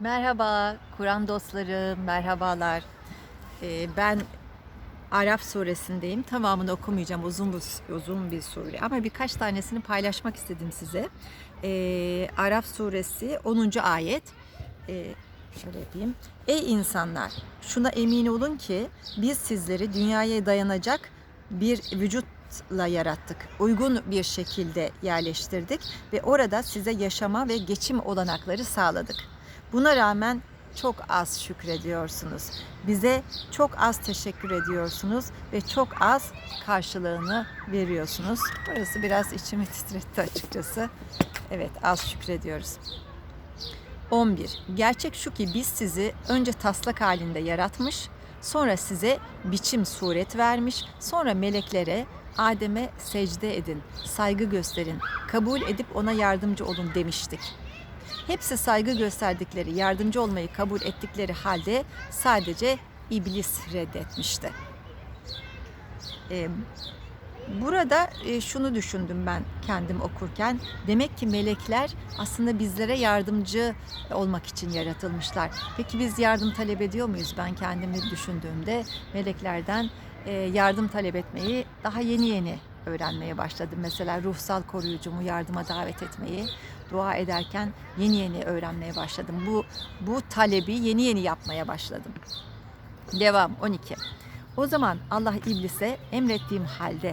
Merhaba Kur'an dostlarım, merhabalar. Ee, ben Araf suresindeyim. Tamamını okumayacağım, uzun bir, uzun bir sure ama birkaç tanesini paylaşmak istedim size. Ee, Araf suresi 10. ayet. Ee, şöyle yapayım. Ey insanlar, şuna emin olun ki biz sizleri dünyaya dayanacak bir vücutla yarattık. Uygun bir şekilde yerleştirdik ve orada size yaşama ve geçim olanakları sağladık. Buna rağmen çok az şükrediyorsunuz. Bize çok az teşekkür ediyorsunuz ve çok az karşılığını veriyorsunuz. Burası biraz içimi titretti açıkçası. Evet az şükrediyoruz. 11. Gerçek şu ki biz sizi önce taslak halinde yaratmış, sonra size biçim suret vermiş, sonra meleklere Adem'e secde edin, saygı gösterin, kabul edip ona yardımcı olun demiştik. Hepsi saygı gösterdikleri, yardımcı olmayı kabul ettikleri halde sadece iblis reddetmişti. Ee, burada e, şunu düşündüm ben kendim okurken. Demek ki melekler aslında bizlere yardımcı olmak için yaratılmışlar. Peki biz yardım talep ediyor muyuz? Ben kendimi düşündüğümde meleklerden e, yardım talep etmeyi daha yeni yeni öğrenmeye başladım. Mesela ruhsal koruyucumu yardıma davet etmeyi dua ederken yeni yeni öğrenmeye başladım. Bu bu talebi yeni yeni yapmaya başladım. Devam 12. O zaman Allah iblise emrettiğim halde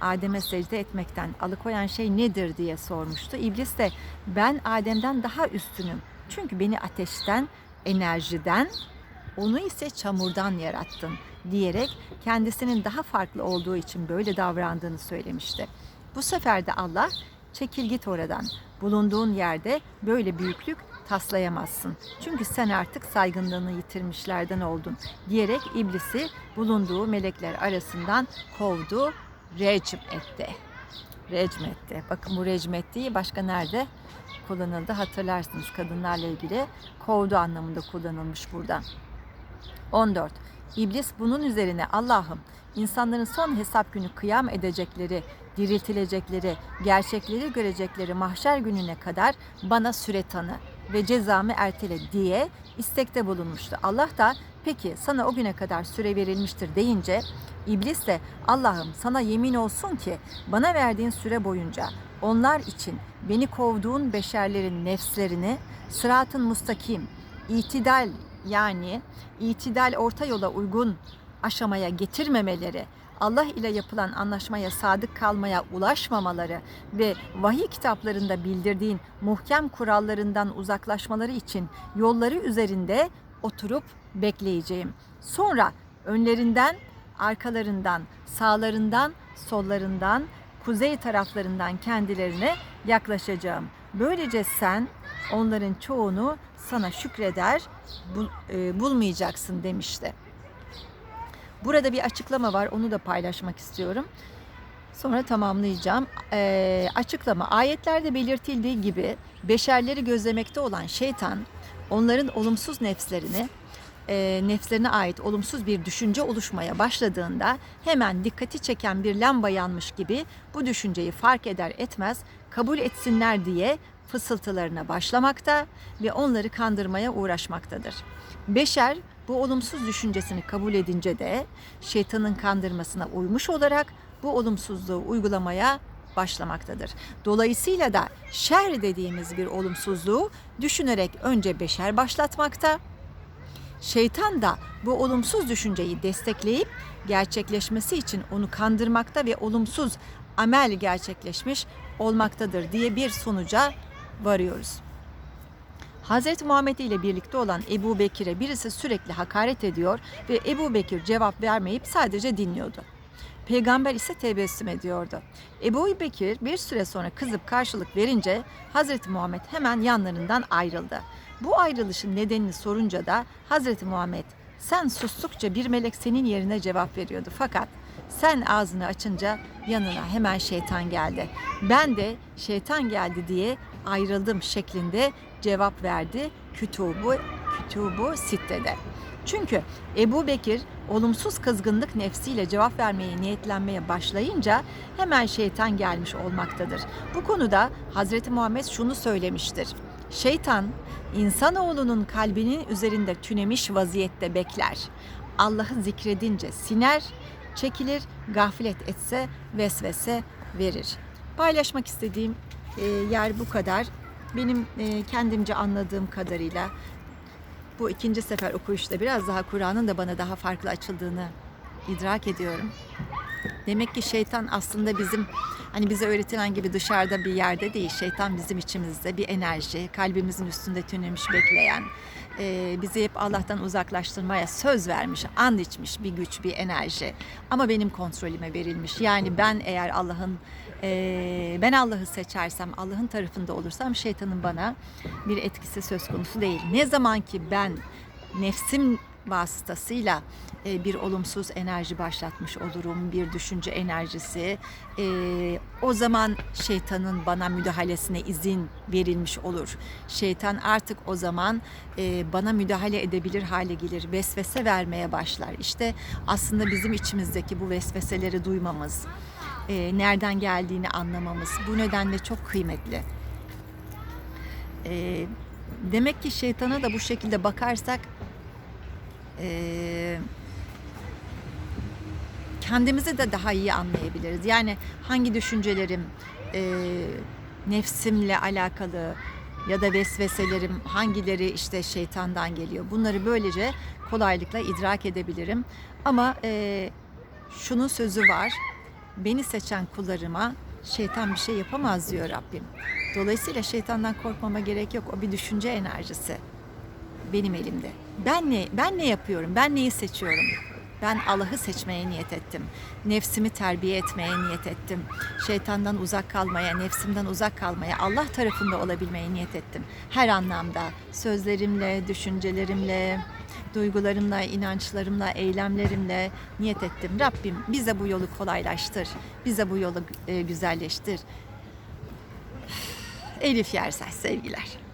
Adem'e secde etmekten alıkoyan şey nedir diye sormuştu. İblis de ben Adem'den daha üstünüm. Çünkü beni ateşten, enerjiden, onu ise çamurdan yarattın diyerek kendisinin daha farklı olduğu için böyle davrandığını söylemişti. Bu sefer de Allah çekil git oradan. Bulunduğun yerde böyle büyüklük taslayamazsın. Çünkü sen artık saygınlığını yitirmişlerden oldun diyerek iblisi bulunduğu melekler arasından kovdu, recm etti. Recm etti. Bakın bu recm ettiği başka nerede kullanıldı hatırlarsınız kadınlarla ilgili kovdu anlamında kullanılmış burada. 14. İblis bunun üzerine Allah'ım insanların son hesap günü kıyam edecekleri, diriltilecekleri, gerçekleri görecekleri mahşer gününe kadar bana süre tanı ve cezamı ertele diye istekte bulunmuştu. Allah da peki sana o güne kadar süre verilmiştir deyince İblis de Allah'ım sana yemin olsun ki bana verdiğin süre boyunca onlar için beni kovduğun beşerlerin nefslerini sıratın mustakim, itidal yani itidal orta yola uygun aşamaya getirmemeleri, Allah ile yapılan anlaşmaya sadık kalmaya ulaşmamaları ve vahiy kitaplarında bildirdiğin muhkem kurallarından uzaklaşmaları için yolları üzerinde oturup bekleyeceğim. Sonra önlerinden, arkalarından, sağlarından, sollarından, kuzey taraflarından kendilerine yaklaşacağım. Böylece sen onların çoğunu sana şükreder bul, e, bulmayacaksın demişti. Burada bir açıklama var onu da paylaşmak istiyorum. Sonra tamamlayacağım. E, açıklama ayetlerde belirtildiği gibi beşerleri gözlemekte olan şeytan onların olumsuz nefslerini e, nefslerine ait olumsuz bir düşünce oluşmaya başladığında hemen dikkati çeken bir lamba yanmış gibi bu düşünceyi fark eder etmez kabul etsinler diye fısıltılarına başlamakta ve onları kandırmaya uğraşmaktadır. Beşer bu olumsuz düşüncesini kabul edince de şeytanın kandırmasına uymuş olarak bu olumsuzluğu uygulamaya başlamaktadır. Dolayısıyla da şer dediğimiz bir olumsuzluğu düşünerek önce beşer başlatmakta, Şeytan da bu olumsuz düşünceyi destekleyip gerçekleşmesi için onu kandırmakta ve olumsuz amel gerçekleşmiş olmaktadır diye bir sonuca varıyoruz. Hz. Muhammed ile birlikte olan Ebu Bekir'e birisi sürekli hakaret ediyor ve Ebu Bekir cevap vermeyip sadece dinliyordu. Peygamber ise tebessüm ediyordu. Ebu Bekir bir süre sonra kızıp karşılık verince Hazreti Muhammed hemen yanlarından ayrıldı. Bu ayrılışın nedenini sorunca da Hazreti Muhammed sen sustukça bir melek senin yerine cevap veriyordu. Fakat sen ağzını açınca yanına hemen şeytan geldi. Ben de şeytan geldi diye ayrıldım şeklinde cevap verdi Kütubu, Kütubu Sitte'de. Çünkü Ebu Bekir olumsuz kızgınlık nefsiyle cevap vermeye niyetlenmeye başlayınca hemen şeytan gelmiş olmaktadır. Bu konuda Hazreti Muhammed şunu söylemiştir. Şeytan insanoğlunun kalbinin üzerinde tünemiş vaziyette bekler. Allah'ı zikredince siner, çekilir, gaflet etse vesvese verir. Paylaşmak istediğim yer bu kadar. Benim e, kendimce anladığım kadarıyla bu ikinci sefer okuyuşta biraz daha Kur'an'ın da bana daha farklı açıldığını idrak ediyorum. Demek ki şeytan aslında bizim hani bize öğretilen gibi dışarıda bir yerde değil. Şeytan bizim içimizde bir enerji, kalbimizin üstünde tünemiş bekleyen, e, bizi hep Allah'tan uzaklaştırmaya söz vermiş, and içmiş bir güç, bir enerji. Ama benim kontrolüme verilmiş. Yani ben eğer Allah'ın e, ben Allah'ı seçersem, Allah'ın tarafında olursam şeytanın bana bir etkisi söz konusu değil. Ne zaman ki ben nefsim vasıtasıyla e, bir olumsuz enerji başlatmış olurum, bir düşünce enerjisi. E, o zaman şeytanın bana müdahalesine izin verilmiş olur. Şeytan artık o zaman e, bana müdahale edebilir hale gelir, vesvese vermeye başlar. İşte aslında bizim içimizdeki bu vesveseleri duymamız, nereden geldiğini anlamamız bu nedenle çok kıymetli. Demek ki şeytana da bu şekilde bakarsak e, kendimizi de daha iyi anlayabiliriz. Yani hangi düşüncelerim e, nefsimle alakalı ya da vesveselerim hangileri işte şeytandan geliyor. Bunları böylece kolaylıkla idrak edebilirim. Ama e, şunun sözü var. Beni seçen kullarıma şeytan bir şey yapamaz diyor Rabbim. Dolayısıyla şeytandan korkmama gerek yok. O bir düşünce enerjisi benim elimde. Ben ne ben ne yapıyorum? Ben neyi seçiyorum? Ben Allah'ı seçmeye niyet ettim. Nefsimi terbiye etmeye niyet ettim. Şeytandan uzak kalmaya, nefsimden uzak kalmaya, Allah tarafında olabilmeye niyet ettim. Her anlamda sözlerimle, düşüncelerimle, duygularımla, inançlarımla, eylemlerimle niyet ettim. Rabbim bize bu yolu kolaylaştır. Bize bu yolu e, güzelleştir. Elif Yersay sevgiler.